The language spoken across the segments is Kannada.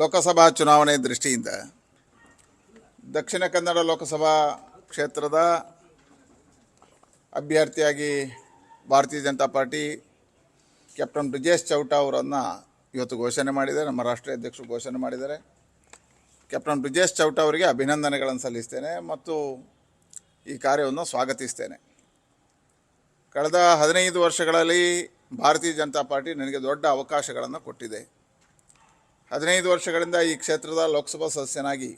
ಲೋಕಸಭಾ ಚುನಾವಣೆ ದೃಷ್ಟಿಯಿಂದ ದಕ್ಷಿಣ ಕನ್ನಡ ಲೋಕಸಭಾ ಕ್ಷೇತ್ರದ ಅಭ್ಯರ್ಥಿಯಾಗಿ ಭಾರತೀಯ ಜನತಾ ಪಾರ್ಟಿ ಕ್ಯಾಪ್ಟನ್ ಬ್ರಿಜೇಶ್ ಚೌಟ ಅವರನ್ನು ಇವತ್ತು ಘೋಷಣೆ ಮಾಡಿದ್ದಾರೆ, ನಮ್ಮ ರಾಷ್ಟ್ರೀಯ ಅಧ್ಯಕ್ಷರು ಘೋಷಣೆ ಮಾಡಿದ್ದಾರೆ. ಕ್ಯಾಪ್ಟನ್ ಬ್ರಿಜೇಶ್ ಚೌಟ ಅವರಿಗೆ ಅಭಿನಂದನೆಗಳನ್ನು ಸಲ್ಲಿಸ್ತೇನೆ ಮತ್ತು ಈ ಕಾರ್ಯವನ್ನು ಸ್ವಾಗತಿಸ್ತೇನೆ. ಕಳೆದ ಹದಿನೈದು ವರ್ಷಗಳಲ್ಲಿ ಭಾರತೀಯ ಜನತಾ ಪಾರ್ಟಿ ನನಗೆ ದೊಡ್ಡ ಅವಕಾಶಗಳನ್ನು ಕೊಟ್ಟಿದೆ. ಹದಿನೈದು ವರ್ಷಗಳಿಂದ ಈ ಕ್ಷೇತ್ರದ ಲೋಕಸಭಾ ಸದಸ್ಯನಾಗಿ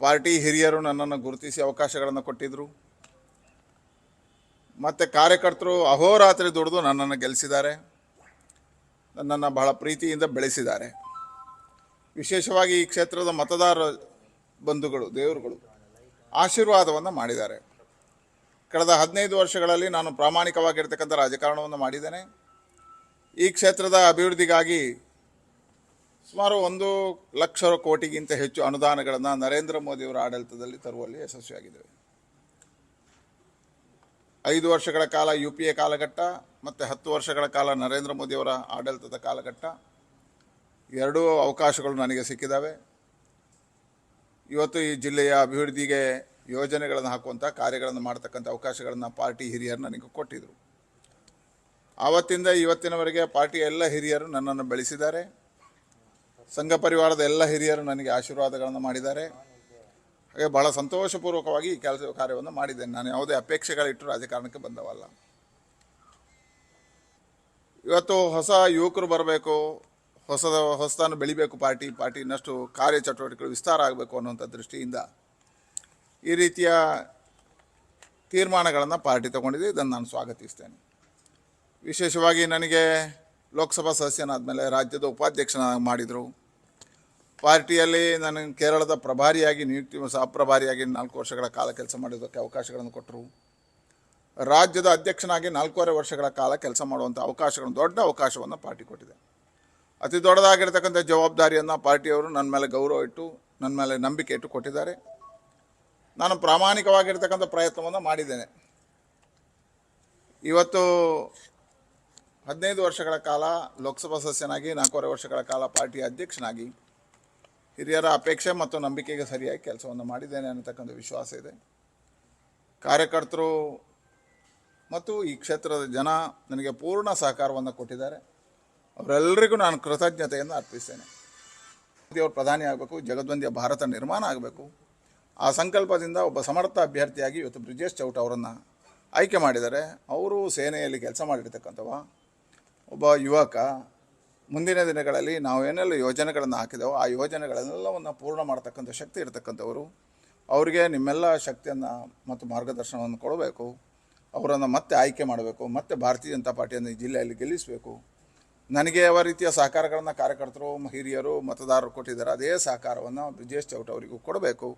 ಪಾರ್ಟಿ ಹಿರಿಯರು ನನ್ನನ್ನು ಗುರುತಿಸಿ ಅವಕಾಶಗಳನ್ನು ಕೊಟ್ಟಿದ್ದರು ಮತ್ತು ಕಾರ್ಯಕರ್ತರು ಅಹೋರಾತ್ರಿ ದುಡಿದು ನನ್ನನ್ನು ಗೆಲ್ಲಿಸಿದ್ದಾರೆ. ನನ್ನನ್ನು ಬಹಳ ಪ್ರೀತಿಯಿಂದ ಬೆಳೆಸಿದ್ದಾರೆ. ವಿಶೇಷವಾಗಿ ಈ ಕ್ಷೇತ್ರದ ಮತದಾರ ಬಂಧುಗಳು, ದೇವರುಗಳು ಆಶೀರ್ವಾದವನ್ನು ಮಾಡಿದ್ದಾರೆ. ಕಳೆದ ಹದಿನೈದು ವರ್ಷಗಳಲ್ಲಿ ನಾನು ಪ್ರಾಮಾಣಿಕವಾಗಿರ್ತಕ್ಕಂಥ ರಾಜಕಾರಣವನ್ನು ಮಾಡಿದ್ದೇನೆ. ಈ ಕ್ಷೇತ್ರದ ಅಭಿವೃದ್ಧಿಗಾಗಿ ಸುಮಾರು ಒಂದು ಲಕ್ಷ ಕೋಟಿಗಿಂತ ಹೆಚ್ಚು ಅನುದಾನಗಳನ್ನು ನರೇಂದ್ರ ಮೋದಿಯವರ ಆಡಳಿತದಲ್ಲಿ ತರುವಲ್ಲಿ ಯಶಸ್ವಿಯಾಗಿದ್ದೇವೆ. ಐದು ವರ್ಷಗಳ ಕಾಲ ಯು ಪಿ ಎ ಕಾಲಘಟ್ಟ ಮತ್ತು ಹತ್ತು ವರ್ಷಗಳ ಕಾಲ ನರೇಂದ್ರ ಮೋದಿಯವರ ಆಡಳಿತದ ಕಾಲಘಟ್ಟ. ಎರಡೂ ಅವಕಾಶಗಳು ನನಗೆ ಸಿಕ್ಕಿದ್ದಾವೆ ಇವತ್ತು ಈ ಜಿಲ್ಲೆಯ ಅಭಿವೃದ್ಧಿಗೆ ಯೋಜನೆಗಳನ್ನು ಹಾಕುವಂಥ ಕಾರ್ಯಗಳನ್ನು ಮಾಡ್ತಕ್ಕಂಥ ಅವಕಾಶಗಳನ್ನು ಪಾರ್ಟಿ ಹಿರಿಯರು ನನಗೆ ಕೊಟ್ಟಿದ್ದರು ಆವತ್ತಿಂದ ಇವತ್ತಿನವರೆಗೆ ಪಾರ್ಟಿಯ ಎಲ್ಲ ಹಿರಿಯರು ನನ್ನನ್ನು ಬೆಳೆಸಿದ್ದಾರೆ. ಸಂಘ ಪರಿವಾರದ ಎಲ್ಲ ಹಿರಿಯರು ನನಗೆ ಆಶೀರ್ವಾದಗಳನ್ನು ಮಾಡಿದ್ದಾರೆ. ಹಾಗೆ ಬಹಳ ಸಂತೋಷಪೂರ್ವಕವಾಗಿ ಈ ಕೆಲಸ ಕಾರ್ಯವನ್ನು ಮಾಡಿದ್ದೇನೆ. ನಾನು ಯಾವುದೇ ಅಪೇಕ್ಷೆಗಳಿಟ್ಟು ರಾಜಕಾರಣಕ್ಕೆ ಬಂದವಲ್ಲ. ಇವತ್ತು ಹೊಸ ಯುವಕರು ಬರಬೇಕು, ಹೊಸದ ಹೊಸದನ್ನು ಬೆಳಿಬೇಕು ಪಾರ್ಟಿ ಪಾರ್ಟಿ ಇನ್ನಷ್ಟು ಕಾರ್ಯಚಟುವಟಿಕೆಗಳು ವಿಸ್ತಾರ ಆಗಬೇಕು ಅನ್ನುವಂಥ ದೃಷ್ಟಿಯಿಂದ ಈ ರೀತಿಯ ತೀರ್ಮಾನಗಳನ್ನು ಪಾರ್ಟಿ ತಗೊಂಡಿದೆ. ಇದನ್ನು ನಾನು ಸ್ವಾಗತಿಸ್ತೇನೆ. ವಿಶೇಷವಾಗಿ ನನಗೆ ಲೋಕಸಭಾ ಸದಸ್ಯನಾದ ಮೇಲೆ ರಾಜ್ಯದ ಉಪಾಧ್ಯಕ್ಷನಾಗಿ ಮಾಡಿದರು. ಪಾರ್ಟಿಯಲ್ಲಿ ನನಗೆ ಕೇರಳದ ಪ್ರಭಾರಿಯಾಗಿ ನಿಯುಕ್ತಿ ಸಹ ಪ್ರಭಾರಿಯಾಗಿ ನಾಲ್ಕು ವರ್ಷಗಳ ಕಾಲ ಕೆಲಸ ಮಾಡೋದಕ್ಕೆ ಅವಕಾಶಗಳನ್ನು ಕೊಟ್ಟರು. ರಾಜ್ಯದ ಅಧ್ಯಕ್ಷನಾಗಿ ನಾಲ್ಕೂವರೆ ವರ್ಷಗಳ ಕಾಲ ಕೆಲಸ ಮಾಡುವಂಥ ಅವಕಾಶಗಳನ್ನು, ದೊಡ್ಡ ಅವಕಾಶವನ್ನು ಪಾರ್ಟಿ ಕೊಟ್ಟಿದೆ. ಅತಿ ದೊಡ್ಡದಾಗಿರ್ತಕ್ಕಂಥ ಜವಾಬ್ದಾರಿಯನ್ನು ಪಾರ್ಟಿಯವರು ನನ್ನ ಮೇಲೆ ಗೌರವ ಇಟ್ಟು, ನನ್ನ ಮೇಲೆ ನಂಬಿಕೆ ಇಟ್ಟು ಕೊಟ್ಟಿದ್ದಾರೆ. ನಾನು ಪ್ರಾಮಾಣಿಕವಾಗಿರ್ತಕ್ಕಂಥ ಪ್ರಯತ್ನವನ್ನು ಮಾಡಿದ್ದೇನೆ. ಇವತ್ತು ಹದಿನೈದು ವರ್ಷಗಳ ಕಾಲ ಲೋಕಸಭಾ ಸದಸ್ಯನಾಗಿ, ನಾಲ್ಕೂವರೆ ವರ್ಷಗಳ ಕಾಲ ಪಾರ್ಟಿಯ ಅಧ್ಯಕ್ಷನಾಗಿ ಹಿರಿಯರ ಅಪೇಕ್ಷೆ ಮತ್ತು ನಂಬಿಕೆಗೆ ಸರಿಯಾಗಿ ಕೆಲಸವನ್ನು ಮಾಡಿದ್ದೇನೆ ಅನ್ನತಕ್ಕಂಥ ವಿಶ್ವಾಸ ಇದೆ. ಕಾರ್ಯಕರ್ತರು ಮತ್ತು ಈ ಕ್ಷೇತ್ರದ ಜನ ನನಗೆ ಪೂರ್ಣ ಸಹಕಾರವನ್ನು ಕೊಟ್ಟಿದ್ದಾರೆ. ಅವರೆಲ್ಲರಿಗೂ ನಾನು ಕೃತಜ್ಞತೆಯನ್ನು ಅರ್ಪಿಸ್ತೇನೆ. ಮೋದಿಯವರು ಪ್ರಧಾನಿ ಆಗಬೇಕು, ಜಗದ್ವಂದ್ಯ ಭಾರತ ನಿರ್ಮಾಣ ಆಗಬೇಕು. ಆ ಸಂಕಲ್ಪದಿಂದ ಒಬ್ಬ ಸಮರ್ಥ ಅಭ್ಯರ್ಥಿಯಾಗಿ ಇವತ್ತು ಬ್ರಿಜೇಶ್ ಚೌಟ ಅವರನ್ನು ಆಯ್ಕೆ ಮಾಡಿದ್ದಾರೆ. ಅವರು ಸೇನೆಯಲ್ಲಿ ಕೆಲಸ ಮಾಡಿರ್ತಕ್ಕಂಥವ. ಒಬ್ಬ ಯುವಕ ಮುಂದಿನ ದಿನಗಳಲ್ಲಿ ನಾವು ಏನೆಲ್ಲ ಯೋಜನೆಗಳನ್ನು ಹಾಕಿದೆವೋ ಆ ಯೋಜನೆಗಳನ್ನೆಲ್ಲವನ್ನು ಪೂರ್ಣ ಮಾಡತಕ್ಕಂಥ ಶಕ್ತಿ ಇರತಕ್ಕಂಥವರು, ಅವರಿಗೆ ನಿಮ್ಮೆಲ್ಲ ಶಕ್ತಿಯನ್ನು ಮತ್ತು ಮಾರ್ಗದರ್ಶನವನ್ನು ಕೊಡಬೇಕು. ಅವರನ್ನು ಮತ್ತೆ ಆಯ್ಕೆ ಮಾಡಬೇಕು, ಮತ್ತೆ ಭಾರತೀಯ ಜನತಾ ಪಾರ್ಟಿಯನ್ನು ಈ ಜಿಲ್ಲೆಯಲ್ಲಿ ಗೆಲ್ಲಿಸಬೇಕು. ನನಗೆ ಯಾವ ರೀತಿಯ ಸಹಕಾರಗಳನ್ನು ಕಾರ್ಯಕರ್ತರು, ಹಿರಿಯರು, ಮತದಾರರು ಕೊಟ್ಟಿದ್ದಾರೆ, ಅದೇ ಸಹಕಾರವನ್ನು ಬ್ರಿಜೇಶ್ ಚೌಟ ಅವರಿಗೂ ಕೊಡಬೇಕು.